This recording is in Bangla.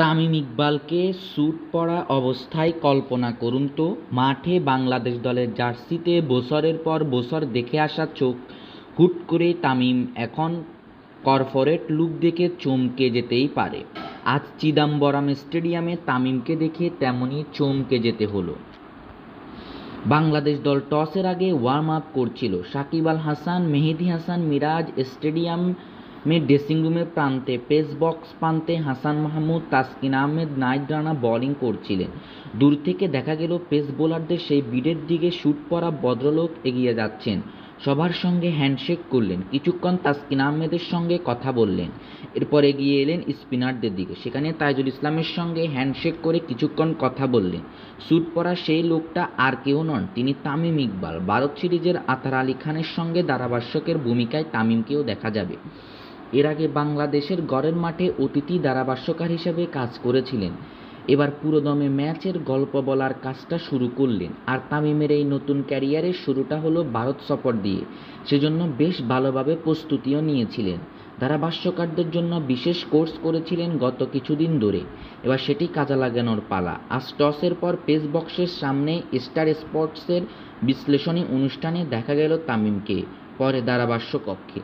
তামিম ইকবালকে স্যুট পরা অবস্থায় কল্পনা করুন তো। মাঠে বাংলাদেশ দলের জার্সিতে বছরের পর বছর দেখে আসা চোখ। হুট করে তামিম এখন কর্পোরেট লুক দেখে চমকে যেতেই পারে। আজ চিদাম্বরম স্টেডিয়ামে তামিমকে দেখে তেমনই চমকে যেতে হলো। বাংলাদেশ দল টসের আগে ওয়ার্ম আপ করছিল। সাকিব আল হাসান, মেহেদী হাসান মিরাজ স্টেডিয়ামে ড্রেসিং রুমের প্রান্তে পেস বক্স প্রান্তে হাসান মাহমুদ, তাসকিন আহমেদ, নাইট রানা বোলিং করছিলেন। দূর থেকে দেখা গেল পেস বোলারদের সেই বিডের দিকে শ্যুট পরা ভদ্রলোক এগিয়ে যাচ্ছেন। সবার সঙ্গে হ্যান্ডশেক করলেন। কিছুক্ষণ তাসকিন আহমেদের সঙ্গে কথা বললেন। এরপর এগিয়ে এলেন স্পিনারদের দিকে। সেখানে তাইজুল ইসলামের সঙ্গে হ্যান্ডশেক করে কিছুক্ষণ কথা বললেন। স্যুট পরা সেই লোকটা আর কেউ নন, তিনি তামিম ইকবাল। ভারত সিরিজের আতার আলী খানের সঙ্গে ধারাভাষ্যকের ভূমিকায় তামিমকেও দেখা যাবে। এর আগে বাংলাদেশের গড়ের মাঠে অতিথি ধারাভাষ্যকার হিসেবে কাজ করেছিলেন। এবার পুরোদমে ম্যাচের গল্প বলার কাজটা শুরু করলেন। আর তামিমের এই নতুন ক্যারিয়ারের শুরুটা হলো ভারত সফর দিয়ে। সেজন্য বেশ ভালোভাবে প্রস্তুতিও নিয়েছিলেন। ধারাভাষ্যকারদের জন্য বিশেষ কোর্স করেছিলেন গত কিছুদিন ধরে। এবার সেটি কাজে লাগানোর পালা। আজ টসের পর পেস বক্সের সামনে স্টার স্পোর্টসের বিশ্লেষণী অনুষ্ঠানে দেখা গেল তামিমকে, পরে ধারাভাষ্য কক্ষে